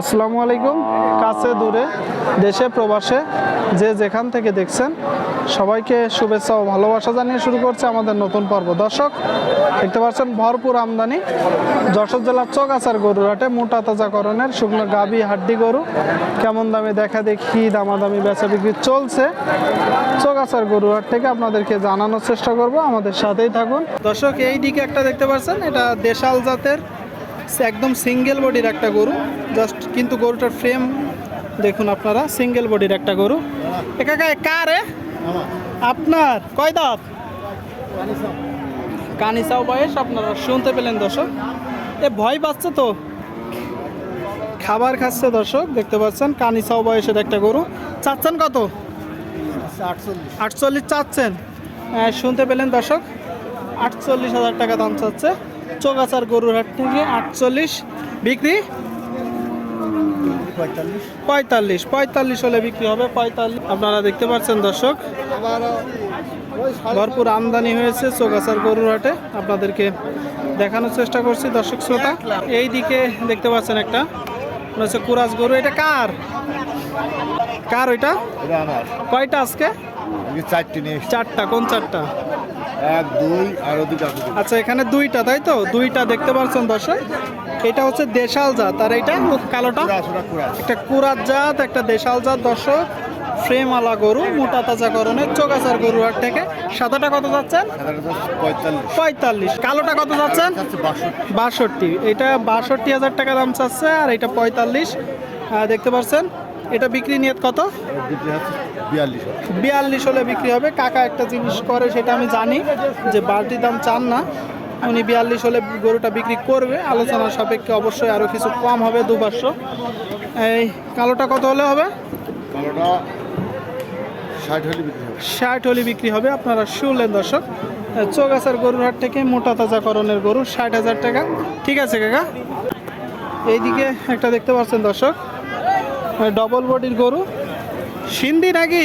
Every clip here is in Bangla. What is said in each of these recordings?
আসসালামু আলাইকুম। কাছে, দূরে, দেশে, প্রবাসে, যে যেখান থেকে দেখছেন, সবাইকে শুভেচ্ছা ও ভালোবাসা জানিয়ে শুরু করছে আমাদের নতুন পর্ব। দর্শক, দেখতে পাচ্ছেন ভরপুর আমদানি। যশোর জেলার চৌগাছার গরুর হাটে মোটা তাজাকরণের শুকনো গাবি হাড্ডি গরু। কেমন দামে দেখা দেখি দামাদামি বেচা বিক্রি চলছে। চৌগাছার গরুর হাট থেকে আপনাদেরকে জানানোর চেষ্টা করব। আমাদের সাথেই থাকুন। দর্শক এই দিকে একটা দেখতে পাচ্ছেন, এটা দেশাল জাতের একদম সিঙ্গেল বডির একটা গরু। জাস্ট কিন্তু গরুটার ফ্রেম দেখুন আপনারা, সিঙ্গেল বডির একটা গরু। এ কাকা কার? আপনার, কয় দাঁত? কানিসাও বয়স, আপনারা শুনতে পেলেন দর্শক। এ ভয় পাচ্ছে তো? খাবার খাচ্ছে দর্শক, দেখতে পাচ্ছেন, কানিসাও বয়সের একটা গরু। চাচ্ছেন কত? আটচল্লিশ চাচ্ছেন। শুনতে পেলেন দর্শক, আটচল্লিশ হাজার টাকা দাম চাচ্ছে। চোগাছার গরুর হাট থেকে আটচল্লিশ বিক্রি? পঁয়তাল্লিশ। পঁয়তাল্লিশ হলে বিক্রি হবে পঁয়তাল্লিশ। আপনারা দেখতে পাচ্ছেন দর্শক ভরপুর আমদানি হয়েছে চোগাছার গরুর হাটে। আপনাদেরকে দেখানোর চেষ্টা করছি দর্শক শ্রোতা। এই দিকে দেখতে পাচ্ছেন একটা হচ্ছে কুরাজ গরু। এটা কার? কার ওইটা? কয়টা আজকে? এই চারটি নিয়ে চারটা কোন চারটা? এক দুই আর ওদিকে আচ্ছা এখানে দুইটা তাই তো? দুইটা দেখতে পাচ্ছেন দর্শক। এটা হচ্ছে দেশাল জাত আর এটা কালোটা। একটা কুরাত জাত একটা দেশাল জাত দর্শক। ফ্রেমওয়ালা গরু মোটা তাজা করণের চোগাছার গরু হাট থেকে। সাদাটা কত যাচ্ছেন? পঁয়তাল্লিশ। কালোটা কত যাচ্ছেন? বাষট্টি। এটা বাষট্টি হাজার টাকা দাম চাচ্ছে আর এটা পঁয়তাল্লিশ। দেখতে পাচ্ছেন এটা বিক্রি নিয়ত কত? আর বিয়াল্লিশ হলে। বিক্রি হবে। কাকা একটা জিনিস করে সেটা আমি জানি যে বাড়তি দাম চান না। উনি বিয়াল্লিশ হলে গরুটা বিক্রি করবে। আলোচনার সাপেক্ষে অবশ্যই আরও কিছু কম হবে দু পাঁচশো এই কালোটা কত হলে হবে? কালোটা ষাট হলে বিক্রি হবে। বিক্রি হবে আপনারা শুনলেন দর্শক। চৌগাছার গরুর হাট থেকে মোটা তাজাকরণের গরু ষাট হাজার টাকা। ঠিক আছে কাকা? এইদিকে একটা দেখতে পাচ্ছেন দর্শক। ডবল বডির গরু। সিন্ধি নাকি?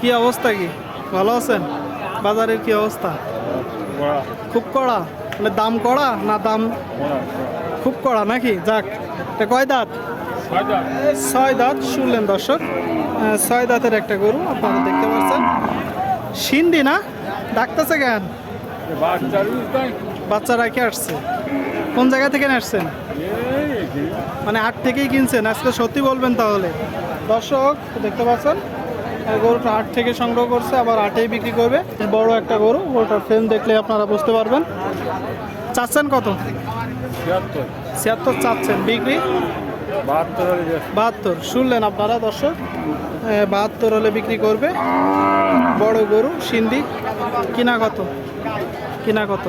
কি অবস্থা কি? ভালো আছেন? বাজারের কি অবস্থা? খুব কড়া? মানে দাম কড়া না দাম? খুব কড়া নাকি? যাক এটা কয় দাঁত? ছয় দাঁত। শুনলেন দর্শক। ছয় দাঁতের একটা গরু আপনারা দেখতে পাচ্ছেন। সিন্ধি না? ডাকতেছে কেন? বাচ্চারা রেখে আসছে? কোন জায়গা থেকে আসছেন? মানে আট থেকেই কিনছেন আজকে সত্যি বলবেন তাহলে? দর্শক দেখতে পাচ্ছেন? গরুটা আট থেকে সংগ্রহ করছে আবার আটেই বিক্রি করবে। বড় একটা গরু গরুটার ফ্রেম দেখলে আপনারা বুঝতে পারবেন। চাচ্ছেন কত? ছিয়াত্তর। চাচ্ছেন বিক্রি? বাহাত্তর শুনলেন আপনারা দর্শক? বাহাত্তর হলে বিক্রি করবে। বড় গরু সিন্ধি কিনা কত? কিনা কত?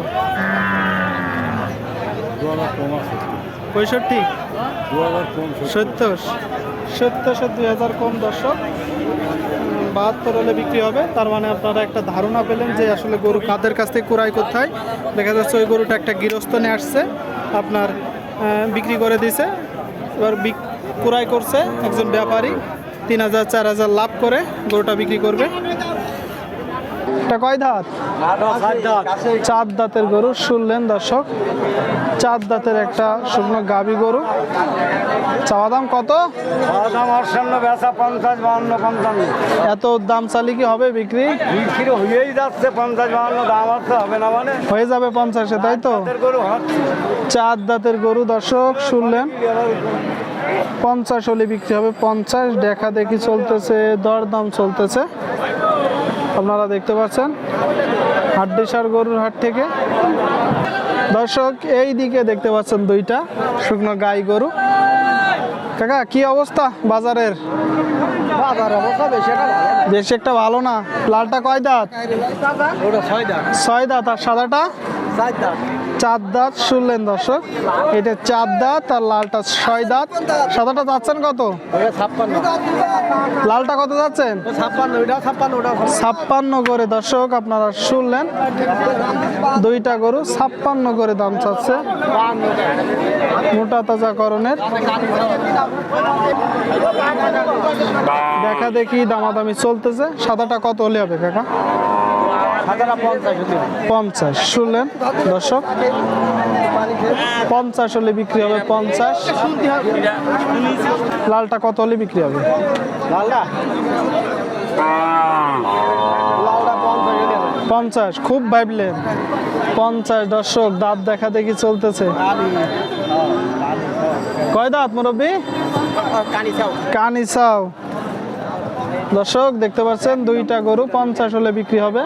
পঁয়ষট্টি। সত্তর। সত্তর দুই হাজার কম দর্শক বাহাত্তর হলে বিক্রি হবে। তার মানে আপনারা একটা ধারণা পেলেন যে আসলে গরু কাদের কাছ থেকে কুড়াই কোথায় দেখা যাচ্ছে ওই গরুটা একটা গৃহস্থ নিয়ে আসছে, আপনার বিক্রি করে দিছে। এবার কুড়াই করছে একজন ব্যাপারী, তিন হাজার, চার হাজার লাভ করে গরুটা বিক্রি করবে। এটা কয় দাঁত? চার দাঁতের গরু, শুনলেন দর্শক। চার দাঁতের একটা শুকনো গাবি গরু। চাওয়া দাম কত? এত দাম চালি কি হবে বিক্রি? হয়েই যাচ্ছে পঞ্চাশ বাহান্ন দাম আছে হবে না মানে হয়ে যাবে পঞ্চাশে, তাই তো? চার দাঁতের গরু দর্শক, শুনলেন। পঞ্চাশ হলে বিক্রি হবে পঞ্চাশ। দেখা দেখি চলতেছে, দরদাম চলতেছে। আপনারা দেখতে পাচ্ছেন হাড্ডিসার গরুর হাট থেকে। দর্শক এই দিকে দেখতে পাচ্ছেন দুইটা শুকনো গাই গরু। কাকা কি অবস্থা বাজারের? বেশি একটা ভালো না। একটা ভালো না। লালটা কয় দাঁত? ছয় দাঁত। আর সাদাটা? চার দাঁত শুনলেন দর্শক? এটা চার দাঁত আর লালটা ছয় দাঁত। সাদাটা যাচ্ছেন কত? লালটা কত যাচ্ছেন? ছাপ্পান্ন করে দর্শক আপনারা শুনলেন? দুইটা গরু ছাপ্পান্ন করে দাম চাচ্ছে। মোটা তাজা করণের দেখা দেখি দামাদামি চলতেছে। সাদাটা কত হলে হবে কাকা? পঞ্চাশ শুনলেন দর্শক? পঞ্চাশ হলে বিক্রি হবে পঞ্চাশ। লালটা কত হলে বিক্রি হবে? লালটা? লালটা পঞ্চাশ খুব ভাবলেন। পঞ্চাশ দর্শক দাঁত দেখা দেখি চলতেছে। কয় দাঁত মুরব্বী? কানি চাও। কানিসাও দর্শক দেখতে পাচ্ছেন দুইটা গরু পঞ্চাশ হলে বিক্রি হবে।